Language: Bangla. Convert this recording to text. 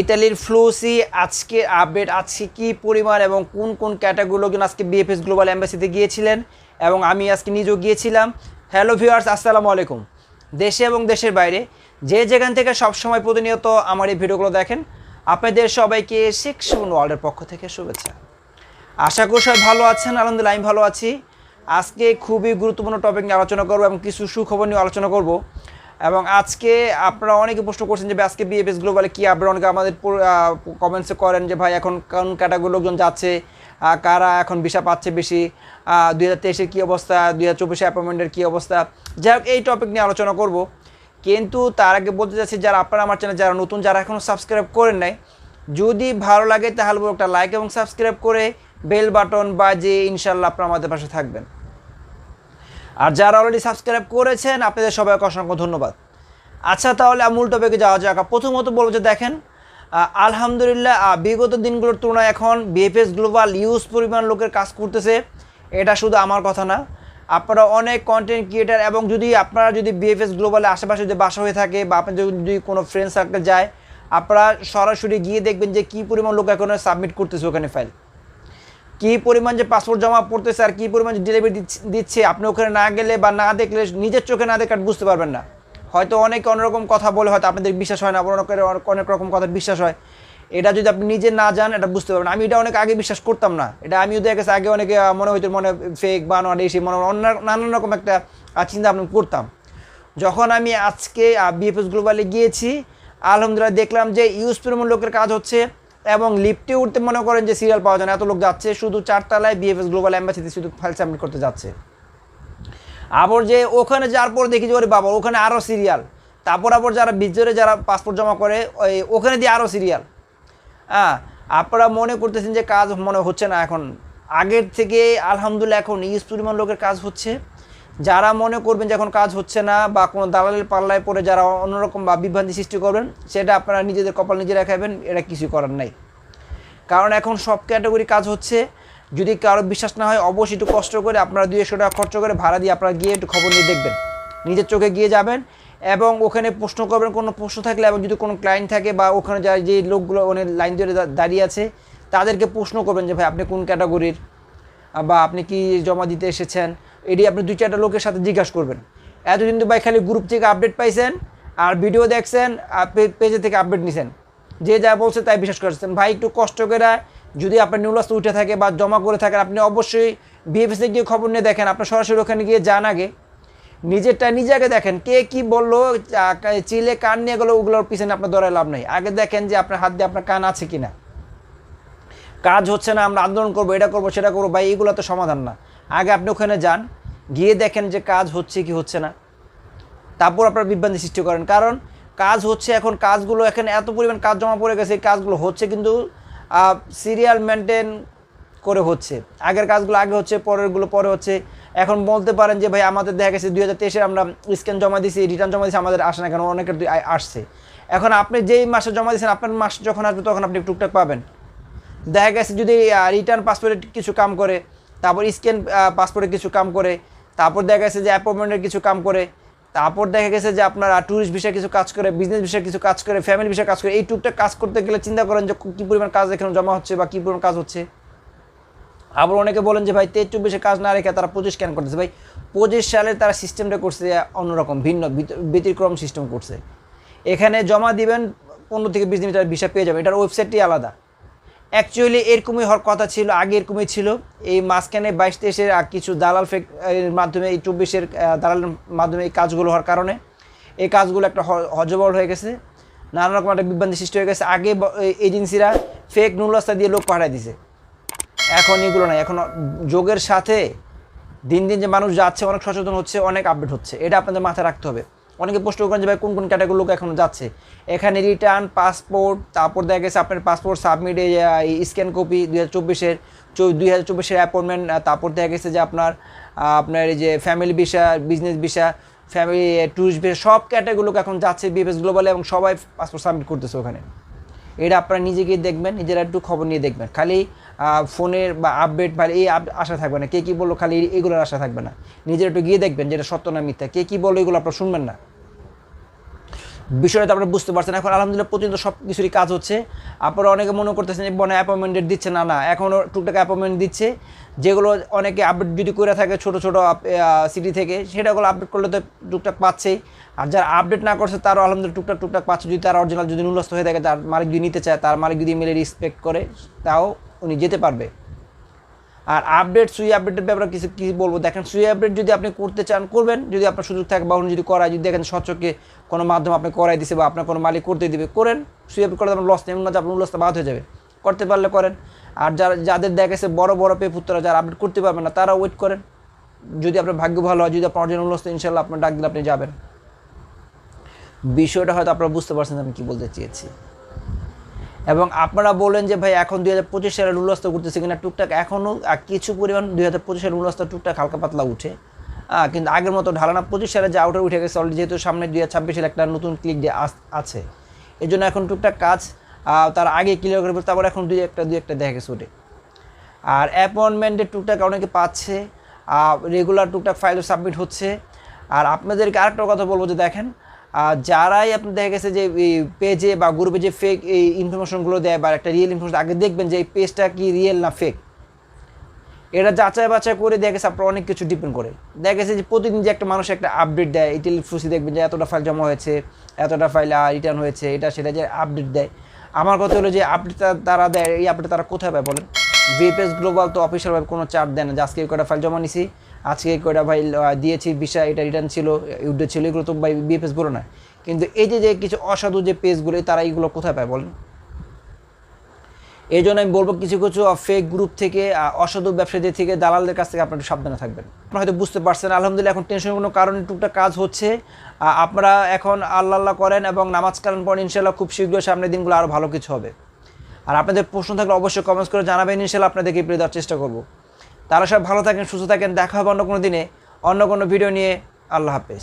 ইতালির ফ্লুসি আজকে আপডেট আছে কি পরিমাণ এবং কোন কোন ক্যাটাগরিগুলো আজকে বিএফএস গ্লোবাল অ্যাম্বাসিতে গিয়েছিলেন এবং আমি আজকে নিজেও গিয়েছিলাম। হ্যালো ভিউয়ার্স আসসালামু আলাইকুম। দেশে এবং দেশের বাইরে যে যেখান থেকে সবসময় প্রতিনিয়ত আমার এই ভিডিওগুলো দেখেন, আপনাদের সবাইকে সুমন ওয়ার্ল্ডের পক্ষ থেকে শুভেচ্ছা। আশা করি সবাই ভালো আছেন, আলহামদুলিল্লাহ আমি ভালো আছি। আজকে খুবই গুরুত্বপূর্ণ টপিক নিয়ে আলোচনা করব এবং কিছু সুখবর নিয়ে আলোচনা করব। এবং আজকে আপনারা অনেকে প্রশ্ন করছেন যে আজকে বিএফএস গ্লোবালে কী আপডেট অনেকে আমাদের কমেন্টসে করেন যে, ভাই, এখন কোন ক্যাটাগরি লোকজন যাচ্ছে কারা এখন ভিসা পাচ্ছে বেশি দুই হাজার তেইশের কী অবস্থা, দুই হাজার চব্বিশে অ্যাপয়েন্টমেন্টের কী অবস্থা? যাই হোক, এই টপিক নিয়ে আলোচনা করব। কিন্তু তার আগে বলতে চাচ্ছি, যারা আপনারা আমার চ্যানেল যারা নতুন, যারা এখনও সাবস্ক্রাইব করেন নাই, যদি ভালো লাগে তাহলে একটা লাইক এবং সাবস্ক্রাইব করে বেল বাটন বাজে ইনশাল্লাহ আপনারা আমাদের পাশে থাকবেন। আর যারা অলরেডি সাবস্ক্রাইব করেছেন, আপনাদের সবাইকে অসংখ্য ধন্যবাদ। আচ্ছা তাহলে মূল টপিকে যাওয়া যাক। প্রথমত বলব যে দেখেন আলহামদুলিল্লাহ বিগত দিনগুলোর তুলনায় এখন বিএফএস গ্লোবাল ইউজ পরিমাণ লোকের কাজ করতেছে। এটা শুধু আমার কথা না। আপনারা অনেক কন্টেন্ট ক্রিয়েটার এবং যদি আপনারা যদি বিএফএস গ্লোবালে আশেপাশে যদি বাসা হয়ে থাকে বা আপনার যদি যদি কোনো ফ্রেন্ড সার্কেল যায়, আপনারা সরাসরি গিয়ে দেখবেন যে কী পরিমাণ লোক এখন সাবমিট করতেছে ওখানে ফাইল কী পরিমাণ যে পাসপোর্ট জমা পড়তেছে আর কী পরিমাণ যে ডেলিভারি দিচ্ছে আপনি ওখানে না গেলে বা না দেখলে নিজের চোখে না দেখে বুঝতে পারবেন না। হয়তো অনেকে অন্যরকম কথা বলে, হয়তো আপনাদের বিশ্বাস হয় না অনেকের, অনেক রকম কথা বিশ্বাস হয়। এটা যদি আপনি নিজে না যান এটা বুঝতে পারবেন আমি এটা অনেক আগে বিশ্বাস করতাম না। এটা আমিও দেখে গেছে আগে অনেকে মনে হইতো মনে ফেক বা নট এসে মনে অন্য নানান রকম একটা চিন্তা ভাবনা করতাম। যখন আমি আজকে বিএফএস গ্লোবালে গিয়েছি, আলহামদুলিল্লাহ দেখলাম যে ইউজ লোকের কাজ হচ্ছে এবং লিফটে উঠতে মনে করেন যে সিরিয়াল পাওয়া যায় না, এত লোক যাচ্ছে, শুধু চারতলায় বিএফএস গ্লোবাল অ্যাম্বাসিতে শুধু ফাইল সাবমিট করতে যাচ্ছে। আবার যে ওখানে যাওয়ার পর দেখি যে, ওরে বাবা, ওখানে আরও সিরিয়াল তারপর আবার যারা ভিতরে যারা পাসপোর্ট জমা করে, ওই ওখানে দিয়ে আরও সিরিয়াল হ্যাঁ আপনারা মনে করতেছেন যে কাজ মনে হচ্ছে না এখন। আগের থেকে আলহামদুলিল্লাহ এখন ইউজ পরিমাণ লোকের কাজ হচ্ছে। যারা মনে করবেন যে এখন কাজ হচ্ছে না বা কোনো দালালের পাল্লায় পড়ে যারা অন্যরকম বা বিভ্রান্তি সৃষ্টি করবেন, সেটা আপনারা নিজেদের কপাল নিজেরা খাবেন এটা কিছু করার নাই। কারণ এখন সব ক্যাটাগরি কাজ হচ্ছে, যদি কারও বিশ্বাস না হয় অবশ্যই একটু কষ্ট করে আপনারা দুই একশো টাকা খরচ করে ভাড়া দিয়ে আপনারা গিয়ে একটু খবর নিয়ে দেখবেন, নিজের চোখে গিয়ে যাবেন এবং ওখানে প্রশ্ন করবেন, কোনো প্রশ্ন থাকলে এবং যদি কোনো ক্লায়েন্ট থাকে বা ওখানে যা যে লোকগুলো ওখানে লাইন ধরে দাঁড়িয়ে আছে, তাদেরকে প্রশ্ন করবেন যে, ভাই, আপনি কোন ক্যাটাগরির বা, আপনি কি জমা দিতে এসেছেন? এটি আপনি দুই চারটা লোকের সাথে জিজ্ঞাসা করবেন। এতদিন তো ভাই খালি গ্রুপ থেকে আপডেট পাইছেন আর ভিডিও দেখছেন পেজে থেকে আপডেট নিছেন। যে যা বলছে তাই বিশ্বাস করছেন। ভাই, একটু কষ্ট করে যদি আপনার নিউলাস উঠে থাকে বা জমা করে থাকেন, আপনি অবশ্যই বিএফএসে গিয়ে খবর নিয়ে দেখেন। আপনার সরাসরি ওখানে গিয়ে যান আগে। নিজেরটা নিজে আগে দেখেন, কে কি বলল চিলে কান নিয়ে গেলো, ওগুলোর পিছনে আপনার দৌড়ায় লাভ নেই। আগে দেখেন যে আপনার হাত দিয়ে আপনার কান আছে কি না কাজ হচ্ছে না, আমরা আন্দোলন করব, এটা করব, সেটা করব। ভাই এইগুলো তো সমাধান না। আগে আপনি ওখানে যান, গিয়ে দেখেন যে কাজ হচ্ছে কি হচ্ছে না। তারপর আপনার বিভ্রান্তি সৃষ্টি করেন। কারণ কাজ হচ্ছে, এখন কাজগুলো, এখানে এত পরিমাণ কাজ জমা পড়ে গেছে, এই কাজগুলো হচ্ছে কিন্তু সিরিয়াল মেনটেন করে হচ্ছে। আগের কাজগুলো আগে হচ্ছে, পরেরগুলো পরে হচ্ছে। এখন বলতে পারেন যে, ভাই, আমাদের দেখা গেছে দুই হাজার আমরা স্ক্যান জমা দিছি রিটার্ন জমা দিয়েছি আমাদের আসে না কেন? অনেকের আসছে। এখন আপনি যেই মাসে জমা দিয়েছেন আপনার মাস যখন আসবে, তখন আপনি টুকটাক পাবেন। দেখা গেছে যদি রিটার্ন পাসপোর্টে কিছু কাম করে তারপর স্ক্যান পাসপোর্টে কিছু কাম করে, তারপর দেখা গেছে যে অ্যাপয়েন্টমেন্টের কিছু কাম করে, তারপর দেখা গেছে যে আপনার ট্যুরিস্ট বিষয়ে কিছু কাজ করে বিজনেস বিষয়ে কিছু কাজ করে ফ্যামিলি বিষয়ে কাজ করে, এই টুকটাক কাজ করতে গেলে চিন্তা করেন যে কী পরিমাণ কাজ এখানে জমা হচ্ছে বা কী পরিমাণ কাজ হচ্ছে। আবার অনেকে বলেন যে ভাই, তেইশ চব্বিশে কাজ না রেখে তারা পঁচিশ স্ক্যান করতেছে। ভাই, পঁচিশ সালে তারা সিস্টেমটা করছে অন্যরকম, ভিন্ন ব্যতিক্রম সিস্টেম করছে। এখানে জমা দিবেন পনেরো থেকে বিশ দিন ভিসা পেয়ে যাবে এটার ওয়েবসাইটটি আলাদা। অ্যাকচুয়ালি এরকমই হওয়ার কথা ছিল, আগে এরকমই ছিল। এই মাঝখানে বাইশ তেইশের কিছু দালাল ফেক মাধ্যমে, এই চব্বিশের দালালের মাধ্যমে এই কাজগুলো হওয়ার কারণে। এই কাজগুলো একটা হজবল হয়ে গেছে। নানা রকম একটা বিভ্রান্তি সৃষ্টি হয়ে গেছে। আগে এজেন্সিরা ফেক নুলস্তা দিয়ে লোক পাঠায় দিছে। এখন এগুলো নাই। এখন যোগের সাথে দিন দিন যে মানুষ যাচ্ছে, অনেক সচেতন হচ্ছে, অনেক আপডেট হচ্ছে। এটা আপনাদের মাথায় রাখতে হবে। অনেকে প্রশ্ন করেন যে ভাই কোন কোন ক্যাটাগরি লোক এখন যাচ্ছে? এখানে রিটার্ন পাসপোর্ট তারপর দেখা গেছে আপনার পাসপোর্ট সাবমিট স্ক্যান কপি দুই হাজার চব্বিশের দুই হাজার চব্বিশের অ্যাপয়েন্টমেন্ট তারপর দেখা গেছে যে আপনার আপনার এই যে family visa business visa family tourist visa সব ক্যাটাগরিগুলোকে এখন যাচ্ছে বিএফএস গ্লোবালে এবং সবাই পাসপোর্ট সাবমিট করতেছে ওখানে। এটা আপনারা নিজে গিয়ে দেখবেন, নিজেরা একটু খবর নিয়ে দেখবেন। খালি ফোনের বা আপডেট বা এই আশা থাকবে না। কে কী বলল খালি এগুলোর আশা থাকবে না। নিজের একটু গিয়ে দেখবেন যেটা সত্য না মিথ্যা। কে কী বলল এগুলো আপনারা শুনবেন না। বিষয়টা তো আপনারা বুঝতে পারছেন। এখন আলহামদুলিল্লাহ পর্যন্ত সব কিছুরই কাজ হচ্ছে। আপনারা অনেকে মনে করতেছেন যে, বনে অ্যাপয়েন্টমেন্ট দিচ্ছে। না না এখনও টুকটাক অ্যাপয়েন্টমেন্ট দিচ্ছে। যেগুলো অনেকে আপডেট যদি করে থাকে ছোটো ছোটো সিটি থেকে, সেটাগুলো আপডেট করলে তো টুকটাক পাচ্ছেই। আর যারা আপডেট না করছে, তারও আলহামদুলিল্লাহ টুকটাক টুকটাক পাচ্ছে। যদি তার অরিজিনাল যদি নুলস্ত হয়ে থাকে, তার মালিক যদি নিতে চায়, তার মালিক যদি মেলে রিসপেক্ট করে, তাও উনি যেতে পারবে। আর আপডেট সুই আপডেটের ব্যাপারে কিছু কী বলব। দেখেন সুই আপডেট যদি আপনি করতে চান, করবেন। যদি আপনার সুযোগ থাকে বা উনি যদি করায়, যদি দেখেন স্বচ্ছকে কোনো মাধ্যম আপনি করাই দিছে বা আপনার কোনো মালিক করতে দিবে, করেন। সুই আপডেট করলে আপনার লস নেই এমন না যে আপনার লসটা বাদ হয়ে যাবে। করতে পারলে করেন। আর যারা যাদের দেখা গেছে বড় বড় পে পুত্ররা, যারা আপডেট করতে পারবেন না তারা ওয়েট করেন। যদি আপনার ভাগ্য ভালো হয়, যদি আপনার অরিজিনাল লস ইনশাল্লাহ আপনার ডাক দিলে আপনি যাবেন। বিষয়টা হয়তো আপনারা বুঝতে পারছেন আমি কী বলতে চেয়েছি। এবং আপনারা বলেন যে, ভাই, এখন দুই হাজার পঁচিশ সালে রুলস্ত করতেছে কিনা? টুকটাক এখনও কিছু পরিমাণ দুই হাজার পঁচিশ সালে রুলস্ত টুকটাক হালকা পাতলা উঠে। কিন্তু আগের মতো ঢালানা পঁচিশ সালে যে আউটার উঠে গেছে অলরেডি যেহেতু সামনে দুই হাজার ছাব্বিশ সালে একটা নতুন ক্লিক ডে আছে। এই জন্য এখন টুকটাক কাজ তার আগে ক্লিয়ার করে তারপর এখন দুই একটা দুই একটা দেখা গেছে ওঠে। আর অ্যাপয়েন্টমেন্টের টুকটাক অনেকে পাচ্ছে রেগুলার টুকটাক ফাইল সাবমিট হচ্ছে। আর আপনাদেরকে আরেকটা কথা বলব যে, দেখেন যারাই আপনি দেখা গেছে যে পেজে বা গ্রুপে যে ফেক এই ইনফরমেশনগুলো দেয় বা একটা রিয়েল ইনফরমেশন আগে দেখবেন যে এই পেজটা কি রিয়েল না ফেক এটা যাচাই বাছাই করে দেখা গেছে আপনার অনেক কিছু ডিপেন্ড করে। দেখা গেছে যে প্রতিদিন যে একটা মানুষ একটা আপডেট দেয়, এই টেলিফুসি দেখবেন যে এতটা ফাইল জমা হয়েছে, এতটা ফাইল রিটার্ন হয়েছে, এটা সেটা যে আপডেট দেয়। আমার কথা হলো যে আপডেটটা তারা দেয়, এই আপডেট তারা কোথায় পায় বলেন? ভিএফএস গ্লোবাল তো অফিসিয়ালভাবে কোনো চার্ট দেয় না, যে আজকে কটা ফাইল জমা নিছি আজকে এই ভাই দিয়েছি, বিষয় এটা রিটার্ন ছিল ইউডে ছিল, এগুলো তো ভাই বিএফএস বলো না। কিন্তু এই যে যে কিছু অসাধু যে পেজগুলো তারা এইগুলো কোথায় পায় বলেন? এই জন্য আমি বলব কিছু কিছু ফেক গ্রুপ থেকে অসাধু ব্যবসায়ীদের থেকে, দালালদের কাছ থেকে আপনারা একটু সাবধানে থাকবেন। আপনারা হয়তো বুঝতে পারছেন, আলহামদুলিল্লাহ, এখন টেনশনের কোনো কারণে টুকটাক কাজ হচ্ছে। আপনারা এখন আল্লাহ আল্লাহ করেন এবং নামাজ কালাম পড়েন ইনশাল্লাহ খুব শীঘ্রই সামনের দিনগুলো আরও ভালো কিছু হবে। আর আপনাদের প্রশ্ন থাকলে অবশ্যই কমেন্টস করে জানাবেন ইনশাল্লাহ আপনাদেরকে প্রিয় দেওয়ার চেষ্টা করব। তারা সব ভালো থাকেন, সুস্থ থাকেন, দেখা হবে অন্য কোনো দিনে। অন্য কোনো ভিডিও নিয়ে আল্লাহ হাফেজ।